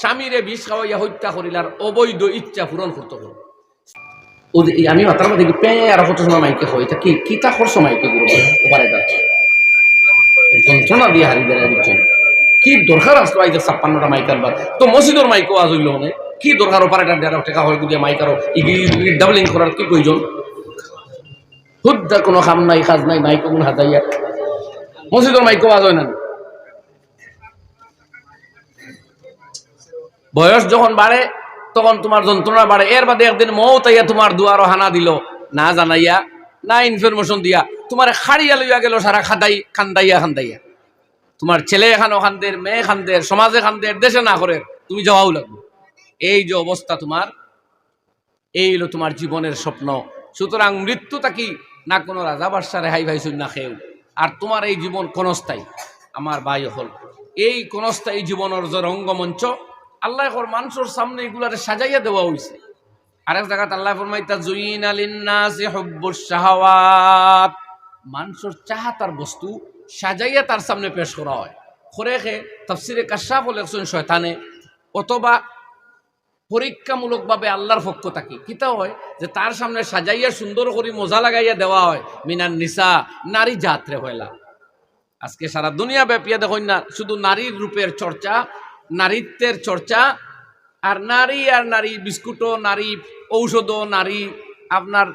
স্বামীরে বিষ খাওয়াইয়া হত্যা করিলার অবৈধ ইচ্ছা পূরণ করতে হল। আমি মাতার মধ্যে পেয়ে আর কত সময় মাইকে হয়? এটা কি কি তা করছ মাইকে গুরু? ওপারে যন্ত্রণা দিয়ে হারি বেড়ায় দিচ্ছেন। কি দরকার আসলো আইতে ছাপ্পান্নটা মাইক আনবার তো মসজিদর মাইকও আজ হইল মানে। কি দরকার অপারেটার দেড় টাকা হয় গুদিয়া মাইক আরও ডাবলিং করার কি প্রয়োজন? হুদ্দার কোনো কাম নাই কাজ নাই মাইক কোন হাতাইয়া মসজিদর মাইকও আজ হয় না। বয়স যখন বাড়ে, তখন তোমার যন্ত্রণা বাড়ে। এর বাদে একদিন মৌ তাইয়া তোমার দুয়ারও হানা দিল। না জানাইয়া, না ইনফরমেশন দিয়া, তোমার খাড়িয়া লইয়া গেল সারা খাদাই, খান্দাইয়া খান্দাইয়া। তোমার ছেলে এখানে খান্দের, মেয়ে খান্দের, সমাজে খান্দের, দেশে না করে তুমি যাওয়াও লাগবে। এই যে অবস্থা তোমার, এই হলো তোমার জীবনের স্বপ্ন। সুতরাং মৃত্যুটা কি? না কোনো রাজা বাদশা রেহাই ভাই না খেয়েও আর তোমার এই জীবন ক্ষণস্থায়ী, আমার ভাই হল। এই ক্ষণস্থায়ী জীবনের যে রঙ্গমঞ্চ আল্লাহ মানুষের সামনে এগুলার সাজাইয়া দেওয়া হয়েছে আরেক জায়গাত আল্লাহ ফরমাইতা জুইন বস্তু সাজাইয়া তার সামনে পেশ করা হয়। খরেখে তাফসিরে কাশাফ শয়তানে, অথবা পরীক্ষামূলকভাবে আল্লাহর পক্ষ থাকি। কিতা হয়? যে তার সামনে সাজাইয়া সুন্দর করে মজা লাগাইয়া দেওয়া হয়। মিনার নিসা, নারী জাত্রে হইলা। আজকে সারা দুনিয়া ব্যাপিয়া দেখুন না, শুধু নারীর রূপের চর্চা নারীত্বের চর্চা, আর নারী আর নারী বিস্কুটও, নারী ঔষধও, নারী আপনার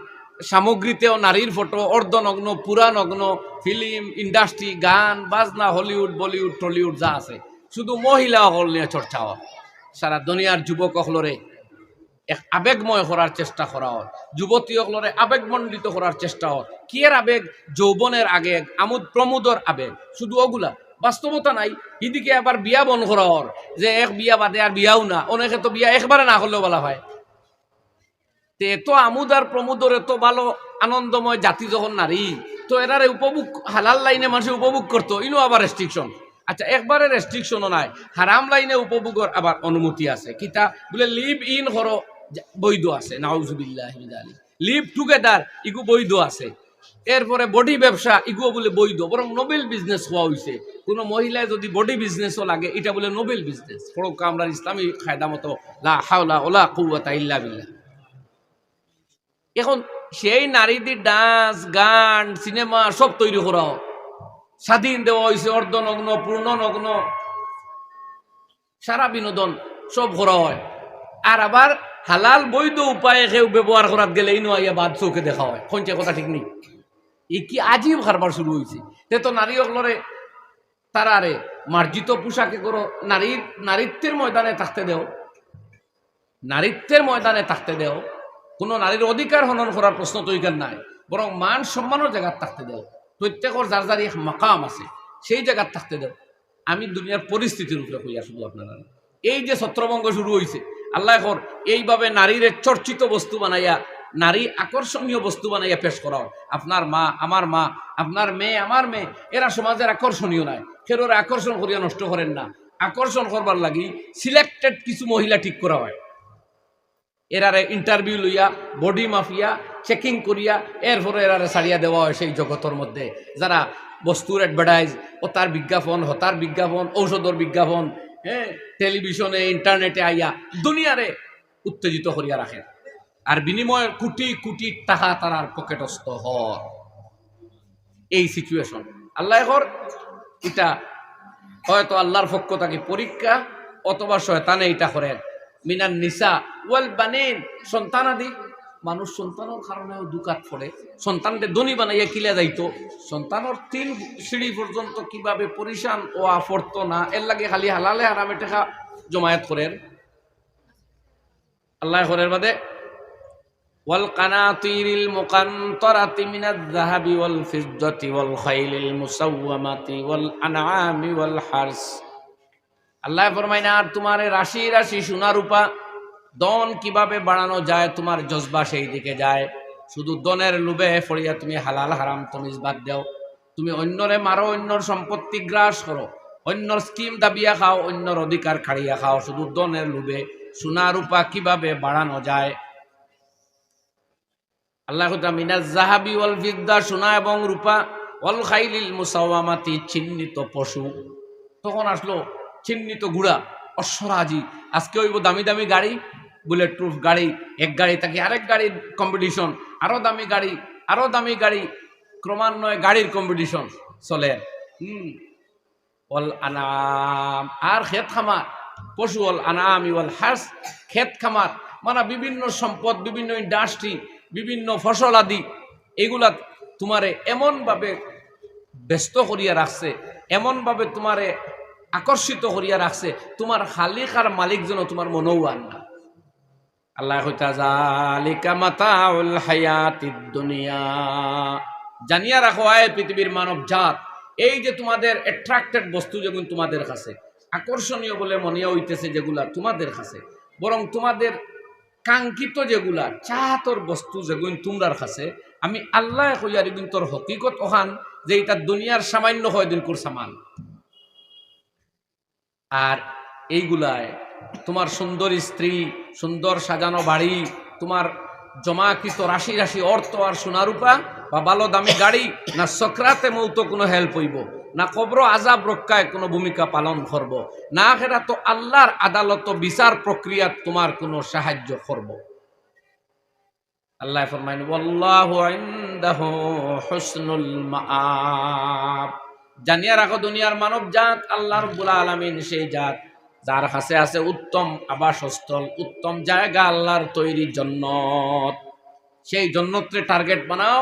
সামগ্রীতেও নারীর ফটো, অর্ধনগ্ন, পুরানগ্ন, ফিল্ম, ইন্ডাস্ট্রি, গান, বাজনা, হলিউড, বলিউড, টলিউড যা আছে। শুধু মহিলা হল নিয়ে চর্চা হয়। সারা দুনিয়ার যুবক হলরে এক আবেগময় করার চেষ্টা করা হয়। যুবতী হলরে আবেগমণ্ডিত করার চেষ্টা হয়। কি এর আবেগ? যৌবনের আবেগ আমোদ প্রমোদর আবেগ। শুধু ওগুলা বাস্তবতা নাই। এদিকে আবার বিয়া বন করা হর যে এক বিয়া বাদে আর বিয়াও না। অনেকে তো বিয়া একবারে না করলেও বলা হয়। তে এত আমোদ আর প্রমোদর এত ভালো আনন্দময় জাতি যখন নারী, তো এরারে উপভোগ, হালাল লাইনে মানুষ উপভোগ করতো। ইনো আবার রেস্ট্রিকশন আচ্ছা একবারে রেস্ট্রিকশনও নাই। হারাম লাইনে উপভোগের আবার অনুমতি আছে। কিতা বলে লিভ ইন যা- বৈধ আছে। নাউজুবিল্লাহ লিভ টুগেদার ইগু বৈধ আছে। এরপরে বডি ব্যবসা ইগুও বলে বৈধ, বরং নোবেল বিজনেস হওয়া হয়েছে কোনো মহিলায় যদি বডি বিজনেসও লাগে, এটা বলে নোবেল বিজনেস। ফরক আমরা ইসলামী খায়দা মতো লা হাওলা ওলা কুয়াতা ইল্লা বিল্লাহ। এখন সেই নারীদের ডান্স, গান, সিনেমা সব তৈরি করা। স্বাধীন দেওয়া হয়েছে অর্ধনগ্ন, পূর্ণনগ্ন। সারা বিনোদন সব করা হয়। আর আবার হালাল বৈধ উপায়ে কেউ ব্যবহার করার গেলে ইনো আইয়া বাদ চৌকে দেখা হয়। কোনটা কথা ঠিক নেই? এই কি আজীব কারবার শুরু হয়েছে তে তো নারী অগলরে তারা রে মার্জিত পোশাকে করো নারীর নারীত্বের ময়দানে থাকতে দেও। নারীত্বের ময়দানে থাকতে দেও। কোনো নারীর অধিকার হনন করার প্রশ্ন তো এখানে নাই। বরং মান সম্মানের জায়গার থাকতে দেও। প্রত্যেকের যার যার এক মাকাম আছে, সেই জায়গার থাকতে দেও। আমি দুনিয়ার পরিস্থিতির উপরে কইয়া শুধু আপনারা। এই যে ছত্রভঙ্গ শুরু হয়েছে আল্লাহ এইভাবে নারীর চর্চিত বস্তু বানাইয়া নারী আকর্ষণীয় বস্তু বানাইয়া পেশ করা হয়। আপনার মা, আমার মা, আপনার মেয়ে, আমার মেয়ে, এরা সমাজের আকর্ষণীয় নয়। ফের ওরা আকর্ষণ করিয়া নষ্ট করেন না। আকর্ষণ করবার লাগি সিলেক্টেড কিছু মহিলা ঠিক করা হয় এরারে ইন্টারভিউ লইয়া বডি মাফিয়া চেকিং করিয়া, এরপরে এরারে ছাড়িয়া দেওয়া হয় সেই জগতের মধ্যে। যারা বস্তুর অ্যাডভার্টাইজ ও তার বিজ্ঞাপন, হতার বিজ্ঞাপন, ঔষধর বিজ্ঞাপন হ্যাঁ টেলিভিশনে ইন্টারনেটে আইয়া দুনিয়ারে উত্তেজিত করিয়া রাখে আর বিনিময়ে কোটি কোটি টাকা তারার পকেটস্থ হয় এই সিচুয়েশন আল্লাহ কর এটা হয়তো আল্লাহর পক্ষ তাকে পরীক্ষা অথবা শয়তানে এটা করেন। মিনান নিসা ওয়াল বানেন সন্তানাদি মানুষ সন্তানের কারণেও দুকাত পড়ে। সন্তানকে ধনী বানাইয়া কিলা যাইতো। সন্তানের তিন সিঁড়ি পর্যন্ত কীভাবে পরিশান ও আফরত না, এর লাগে খালি হালালে হারামে টেকা জমায়েত করেন। আল্লাহ করের বাদে والقناطير المقنطرة من الذهب والفضة والخيل المسومة والأنعام والحرث আল্লাহ ফরমায় না আর তোমার এই রাশি রাশি সোনা রূপা দন কিভাবে বাড়ানো যায় তোমার জজবা সেই দিকে যায় শুধু দনের লোভে ফড়িয়া তুমি হালাল হারাম তমিজ বাদ দাও তুমি অন্যরে মারো অন্যর সম্পত্তি গ্রাস করো অন্যর স্কিম দাবিয়া খাও অন্যর অধিকার খাড়িয়া খাও শুধু দনের লোভে সোনা রূপা কিভাবে বাড়ানো যায় আল্লাহ জাহাবি ওয়াল ফিদ্দা, সোনা এবং রূপা, ওয়াল খাইলিল মুসাওয়ামাতি, চিহ্নিত পশু। তখন আসলো চিহ্নিত ঘোড়া অশ্বরাজি। আজকে হইব দামি দামি গাড়ি বুলেট প্রুফ গাড়ি, এক গাড়ি থাকি আরেক গাড়ির কম্পিটিশন আরও দামি গাড়ি, আরও দামি গাড়ি, ক্রমান্বয়ে গাড়ির কম্পিটিশন চলে। হুম। ওয়াল আনাম। আর খেত খামার, পশু ওয়াল আনাম ওয়াল হাস, খেত খামার। মানে বিভিন্ন সম্পদ, বিভিন্ন ইন্ডাস্ট্রি বিভিন্ন ফসল আদি, এগুলা তোমারে এমনভাবে ব্যস্ত করিয়া রাখছে, এমনভাবে তোমারে আকর্ষিত করিয়া রাখছে, তোমার খালিক আর মালিক যেন তোমার মনেও আন না। আল্লাহ জানিয়া রাখো, আয় পৃথিবীর মানব জাত, এই যে তোমাদের অ্যাট্রাক্টেড বস্তু যেগুলো তোমাদের কাছে, আকর্ষণীয় বলে মনে হইতেছে যেগুলা তোমাদের কাছে, বরং তোমাদের কাঙ্ক্ষিত যেগুলা চাহাতর বস্তু যেগুলো তোমরার কাছে, আমি আল্লাহ কইয়ারি কিন্তু তোর হকিকত ওখান যে এটা দুনিয়ার সামান্য হয় দিন কোর সামান। আর এইগুলায় তোমার সুন্দর স্ত্রী, সুন্দর সাজানো বাড়ি, তোমার জমাকৃত রাশি রাশি অর্থ আর সোনারূপা বা ভালো দামি গাড়ি না সক্রাতে মৌত কোনো হেল্প হইব। না কবর আজাব রক্ষায় কোনো ভূমিকা পালন করব। না সেটা তো আল্লাহর আদালত বিচার প্রক্রিয়াত তোমার কোনো সাহায্য করব। আল্লাহ ফরমাইন হুসনুল মাআব। রাখো, দুনিয়ার মানব জাত আল্লাহ রব্বুল আলামিন সেই জাত যার কাছে আছে উত্তম আবাসস্থল, উত্তম জায়গা আল্লাহর তৈরি জন্নত। সেই জন্নতরে টার্গেট বানাও,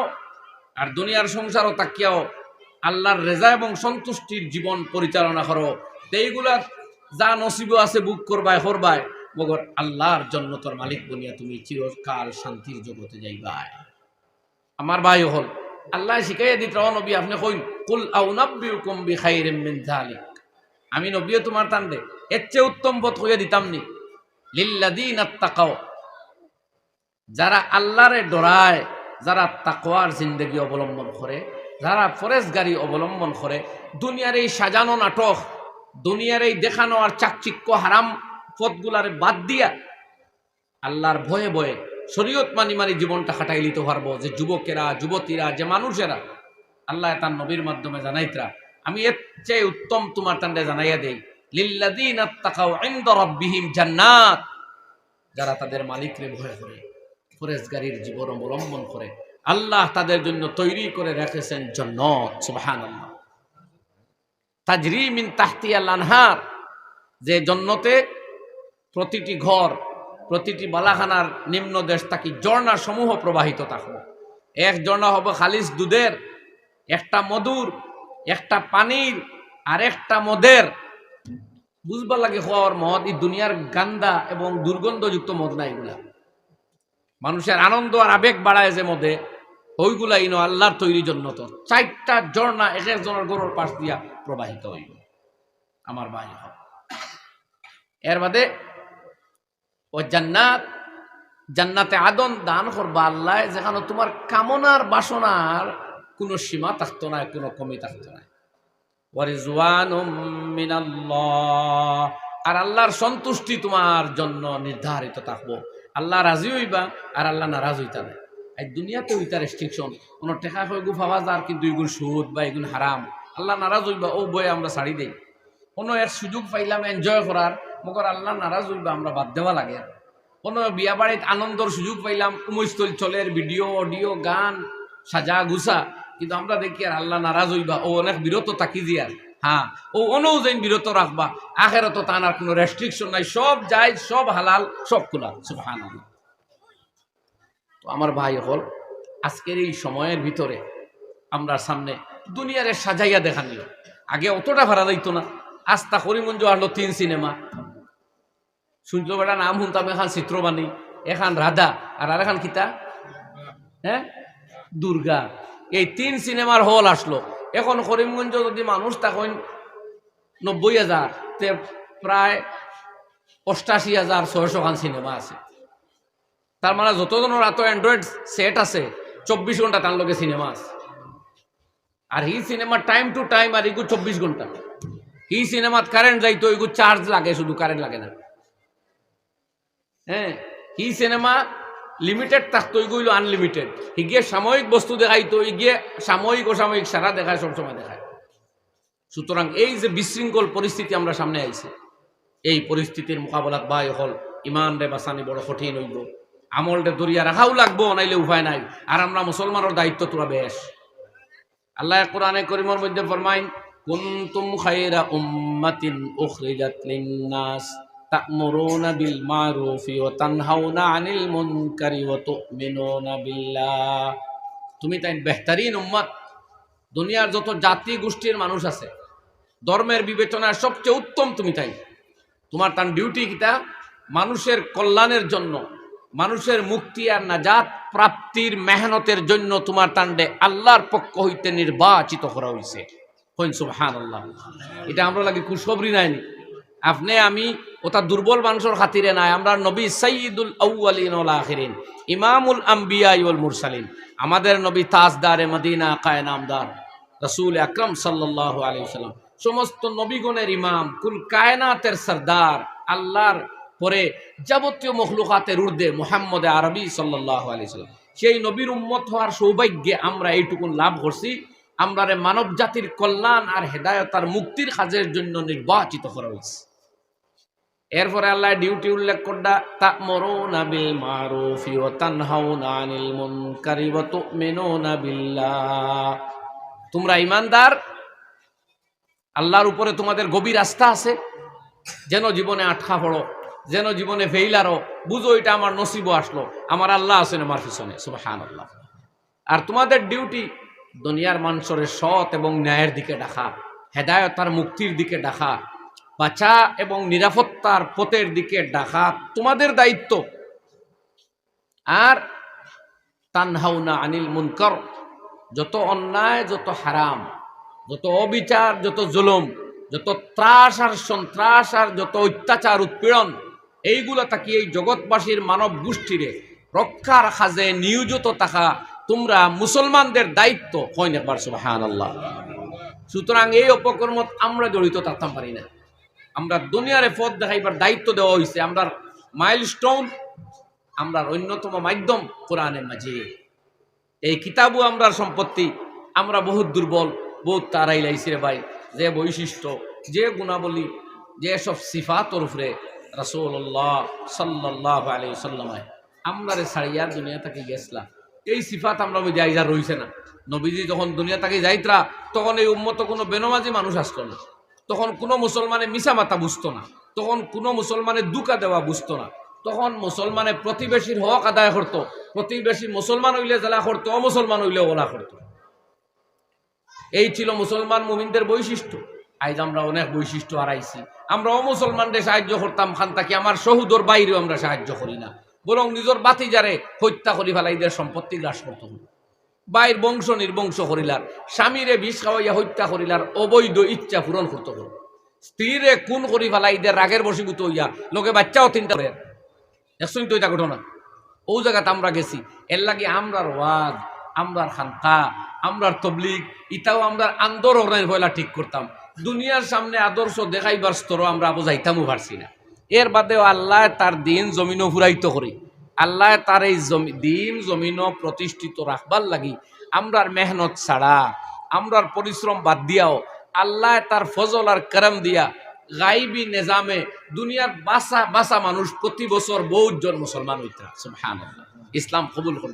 আর দুনিয়ার সংসারও তাকিয়াও আল্লাহর রেজা এবং সন্তুষ্টির জীবন পরিচালনা করো। তো এইগুলা যা নসিব আছে বুক করবায় করবায় মগর আল্লাহর জন্য তোর মালিক বনিয়া তুমি চিরকাল শান্তির জগতে যাইবাই আমার ভাই হল, আল্লাহ শিখাইয়া দিত নবী, আপনি কইন, কুল আউনাব্বিউকুম বিখাইরিম মিন যালিক। আমি নবীও তোমার দে এর চেয়ে উত্তম পথ কইয়া দিতাম নি লিল্লাদিন আত্তাকাও যারা আল্লাহরে ডরায়, যারা তাকওয়ার জিন্দগি অবলম্বন করে যারা ফরেজগারি অবলম্বন করে, দুনিয়ার এই সাজানো নাটক, দুনিয়ার এই দেখানো আর চাকচিক্য হারাম পথগুলারে বাদ দিয়া আল্লাহর ভয়ে ভয়ে শরীয়ত মানি মানি জীবনটা কাটাই লিতে পারব। যে যুবকেরা, যুবতীরা, যে মানুষেরা, আল্লাহ তার নবীর মাধ্যমে জানাইতরা। আমি এর চেয়ে উত্তম তোমার তান্ডে জানাইয়া দেই। লিল্লাদিন জান্নাত। যারা তাদের মালিকরে ভয় করে ফরেজগারির জীবন অবলম্বন করে আল্লাহ তাদের জন্য তৈরি করে রেখেছেন জন্নত, সুবহানাল্লাহ। তাজরি মিন তাহতিয়াল আনহার, যে জন্নতে প্রতিটি ঘর, প্রতিটি বালাখানার নিম্ন দেশ থাকি ঝর্ণা সমূহ প্রবাহিত থাকব। এক ঝর্ণা হবে খালিস দুধের, একটা মধুর, একটা পানির, আর একটা মদের। বুঝবার লাগে হওয়ার মদ এই দুনিয়ার গান্দা এবং দুর্গন্ধযুক্ত মদ না এগুলা। মানুষের আনন্দ আর আবেগ বাড়ায় যে মদে ওইগুলা ইনো আল্লাহর তৈরির জন্য তো। চারটা ঝর্ণা এক একজনের গরুর পাশ দিয়া প্রবাহিত হইব আমার ভাই এর বাদে, ও জান্নাত, জান্নাতে আদন দান করবা আল্লাহ, যেখানে তোমার কামনার বাসনার কোনো সীমা থাকতো না, কোনো কমি থাকতো না। আর আল্লাহর সন্তুষ্টি তোমার জন্য নির্ধারিত থাকব। আল্লাহ রাজি হইবা আর আল্লাহ নারাজ হইতা না এই দুনিয়াতে হইতা রেস্ট্রিকশন কোনো টেকা হয়ে গু পাওয়া যার কিন্তু এগুলো সুদ বা এগুলো হারাম। আল্লাহ নারাজ হইবা, ও বই আমরা ছাড়ি দেই। কোনো এর সুযোগ পাইলাম এনজয় করার, মগর আল্লাহ নারাজ হইবা আমরা বাদ দেওয়া লাগে কোনো বিয়া বাড়িতে আনন্দর সুযোগ পাইলাম, উমস্থল চলের ভিডিও অডিও গান সাজা গুছা কিন্তু আমরা দেখি আর আল্লাহ নারাজ হইবা, ও অনেক বিরত তাকি দিয়ার হ্যাঁ ও অনও বিরত রাখবা। আখের তো তানার কোনো রেস্ট্রিকশন নাই। সব যাই সব হালাল, সব খোলা। সুবহান তো আমার ভাই হল, আজকের এই সময়ের ভিতরে আমরা সামনে দুনিয়ারে সাজাইয়া দেখা নিল। আগে অতটা ভাড়া দিত না। আস্তা করিমঞ্জ আসলো তিন সিনেমা। শুনছো বেটা, নাম শুনতাম, এখান চিত্রবাণী, এখান রাধা, আর আর এখান কিতা? হ্যাঁ? দুর্গা। এই তিন সিনেমার হল আসলো। এখন করিমগঞ্জ যদি মানুষ তখন নব্বই হাজার, তে প্রায় অষ্টাশি হাজার ছয়শো খান সিনেমা আছে। তার মানে যতজনের এত অ্যান্ড্রয়েড সেট আছে, চব্বিশ ঘণ্টা তার লগে সিনেমা আছে। আর হি সিনেমা টাইম টু টাইম আর এগুলো চব্বিশ ঘণ্টা হি সিনেমাত কারেন্ট যাইতো এগুলো চার্জ লাগে, শুধু কারেন্ট লাগে না। হ্যাঁ হি সিনেমা লিমিটেড থাকতো এগুলো আনলিমিটেড গিয়ে সাময়িক বস্তু দেখাইতো গিয়ে সাময়িক অসাময়িক সারা দেখায় সবসময় দেখায় সুতরাং এই যে বিশৃঙ্খল পরিস্থিতি আমরা সামনে আইছে এই পরিস্থিতির মোকাবেলাত বাই হল ইমান রে বাসানি বড় কঠিন হইব আমল রে দরিয়া রাখাও লাগবো, নাইলে উপায় নাই। আর আমরা মুসলমানের দায়িত্ব তোরা বেশ আল্লাহ কোরআনে করিমের মধ্যে ফরমাইন কুনতুম খায়রা উম্মাতিন উখরিজাত লিন-নাস তা'মুরুনা বিল মারুফি ওয়া তানহাউনা আনিল মুনকারি তুমি তাই বেহতারিন উম্মত। দুনিয়ার যত জাতি গোষ্ঠীর মানুষ আছে, ধর্মের বিবেচনায় সবচেয়ে উত্তম তুমি তাই। তোমার তার ডিউটি কিটা মানুষের কল্যাণের জন্য, মানুষের মুক্তি আর নাজাত প্রাপ্তির মেহনতের জন্য তোমার তান্ডে আল্লাহর পক্ষ হইতে নির্বাচিত করা হয়েছে হইন সুবহান আল্লাহ এটা আমরা লাগে কুসবরি নাইনি আপনি, আমি ওটা দুর্বল মানুষের খাতিরে নাই। আমরা নবী সঈদুল আখিরিন, ইমামুল আম্বিয়া ইউল মুরসালিন। আমাদের নবী তাজদারে মদিনা কায়নামদার, রসুল আকরম সাল্লাহ আলী সাল্লাম সমস্ত নবীগণের ইমাম, কুল কায়নাতের সর্দার, আল্লাহর পরে যাবতীয় মখলুকাতের ঊর্ধ্বে মোহাম্মদ আরবি সাল্লাহ আলি সাল্লাম সেই নবীর উম্মত হওয়ার সৌভাগ্যে আমরা এইটুকুন লাভ করছি। আমরা মানব জাতির কল্যাণ আর হেদায়তার মুক্তির কাজের জন্য নির্বাচিত করা হয়েছে। এরপরে আল্লাহ ডিউটি উল্লেখ করডা, তা'মুরুনা বিল মারুফি ওয়া তানহাউনা আনিল মুনকারি ওয়া তু'মিনুনা বিল্লাহ। তোমরা ইমানদার আল্লাহর উপরে তোমাদের গভীর আস্থা আছে। যেন জীবনে আটকা পড়ো, যেন জীবনে ফেইলারও বুঝো এটা আমার নসিব আসলো, আমার আল্লাহ আছেন আমার পিছনে সুবহান আল্লাহ আর তোমাদের ডিউটি দুনিয়ার মানুষের সৎ এবং ন্যায়ের দিকে ডাকা, হেদায়ত আর মুক্তির দিকে ডাকা বাঁচা এবং নিরাপত্তার পথের দিকে ডাকা তোমাদের দায়িত্ব। আর তানহাউনা আনিল মুনকর, যত অন্যায়, যত হারাম, যত অবিচার, যত জুলুম, যত ত্রাস আর সন্ত্রাস আর যত অত্যাচার, উৎপীড়ন, এইগুলো তাকি এই জগৎবাসীর মানব গোষ্ঠীরে রক্ষার খাজে নিয়োজিত থাকা তোমরা মুসলমানদের দায়িত্ব কইন একবার সুবাহান আল্লাহ সুতরাং এই অপকর্মত আমরা জড়িত থাকতাম পারি না। আমরা দুনিয়ারে পথ দেখাইবার দায়িত্ব দেওয়া হয়েছে আমরা মাইলস্টোন আমরা অন্যতম মাধ্যম কোরআনের মাঝে। এই কিতাবও আমরা সম্পত্তি, আমরা বহুত দুর্বল, বহুত তারাই লাইছি রে ভাই, যে বৈশিষ্ট্য, যে গুণাবলী, যে সব সিফাতর উপরে রাসূলুল্লাহ সাল্লাল্লাহু আলাইহি সাল্লামায় আমরা রে ছাড়িয়া দুনিয়া থেকে গেছলা। এই সিফাত আমরা ওই যাইজা রইছে না। নবীজি যখন দুনিয়া থেকে যাইতরা, তখন এই উম্মত কোনো বেনমাজি মানুষ আসতো না। তখন কোনো মুসলমানে মিশা মাথা বুঝতো না। তখন কোনো মুসলমানের দুকা দেওয়া বুঝতো না। তখন মুসলমানে প্রতিবেশীর হক আদায় করতো। প্রতিবেশী মুসলমান হইলে জ্বালা করতো, অমুসলমান হইলে ওলা করতো। এই ছিল মুসলমান মুমিনদের বৈশিষ্ট্য। আজ আমরা অনেক বৈশিষ্ট্য হারাইছি। আমরা অমুসলমানদের সাহায্য করতাম, খান তাকে আমার সহুদর বাইরেও আমরা সাহায্য করি না। বরং নিজের বাতি যারে হত্যা করি ফেলাইদের সম্পত্তি গ্রাস করতে। হল বাইর বংশ নির্বংশ করিলার, স্বামীরে বিষ খাওয়াইয়া হত্যা করিলার, অবৈধ ইচ্ছা পূরণ করতে হল স্ত্রীরে খুন করি ফেলাইদের রাগের বসীভূত হইয়া, লোকে বাচ্চাও তিনটা করে। দেখছেন তো এটা ঘটনা। ও জায়গাতে আমরা গেছি, এর লাগে আমরার ওয়াজ, আমরার খানকা, আমরার তবলিগ ইটাও আমরা আন্দোলনের পয়লা ঠিক করতাম। দুনিয়ার সামনে আদর্শ দেখাইবার স্তরও আমরা বুঝাইতামও পারছি না। এর বাদেও আল্লাহ তার দিন জমিনও ফুরাইত করি। আল্লাহ তার এই দিন জমিনও প্রতিষ্ঠিত রাখবার লাগি। আমরার মেহনত ছাড়া, আমরার পরিশ্রম বাদ দিয়াও, আল্লাহ তার ফজল আর করম দিয়া গাইবি নিজামে দুনিয়ার বাসা বাসা মানুষ প্রতি বছর বহুত মুসলমান হইতে ইসলাম কবুল করবে